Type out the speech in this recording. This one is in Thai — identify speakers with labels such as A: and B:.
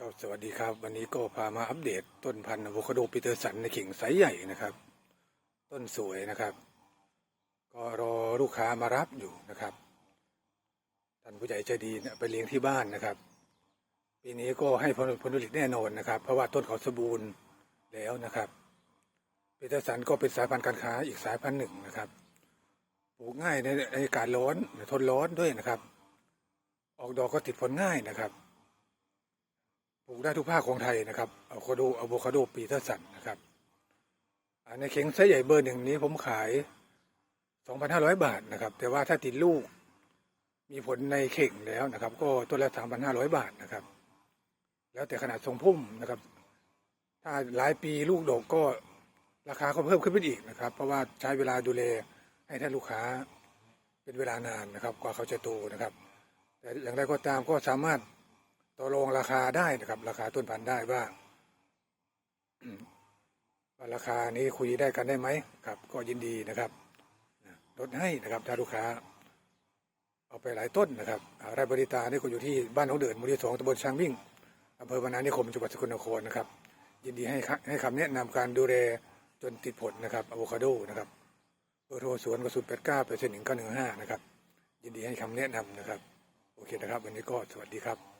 A: ก็สวัสดีครับ วันนี้ก็พามาอัปเดตต้นพันธุ์อะโวคาโดปีเตอร์สันในเข่งไซส์ใหญ่นะครับ ต้นสวยนะครับ ก็รอลูกค้ามารับอยู่นะครับท่านผู้ใหญ่ใจดีไปเลี้ยงที่บ้านนะครับปีนี้ก็ให้ผลผลผลิตแน่นอนนะครับ เพราะว่าต้นเขาสมบูรณ์แล้วนะครับปีเตอร์สันก็เป็นสายพันธุ์การค้าอีกสายพันธุ์หนึ่งนะครับปลูกง่ายในในอากาศร้อนทนร้อนด้วยนะครับ ออกดอกก็ติดผลง่ายนะครับ ปลูกได้ทุกภาคของไทยนะครับอะโวคาโดอะโวคาโดปีเตอร์สันนะครับในเข่งไซส์ใหญ่เบอร์หนึ่งนี้ผมขาย 2,500 บาทนะครับ แต่ว่าถ้าติดลูก มีผลในเข่งแล้วนะครับ ก็ตัวละ3,500 บาทนะครับ แล้วแต่ขนาดทรงพุ่มนะครับ ถ้าหลายปีลูกดกก็ราคาก็เพิ่มขึ้นไปอีกนะครับ เพราะว่าใช้เวลาดูแลให้ท่านลูกค้าเป็นเวลานานนะครับ กว่าเขาจะโตนะครับ แต่อย่างไรก็ตามก็สามารถ ต่อรองราคาได้นะครับ ราคาต้นพันธุ์ได้ว่าอืมว่าราคานี้คุยได้กันได้ไหมครับ ก็ยินดีนะครับลดให้นะครับถ้าลูกค้า เอาไปหลายต้นนะครับอ่าไร่บริตานี่ก็อยู่ที่บ้านหนองเดินหมู่ที่สองตำบลช้างวิ่งอำเภอพนานิคมจังหวัดสกลนครนะครับ ยินดีให้ครับให้คำแนะนำการดูแลจนติดผลนะครับอะโวคาโดนะครับเบอร์โทรสวนกระสุนแปดเก้าเปอร์เซ็นต์หนึ่งเก้าหนึ่งห้านะครับ ยินดีให้คำแนะนำนะครับ โอเคนะครับ วันนี้ก็สวัสดีครับ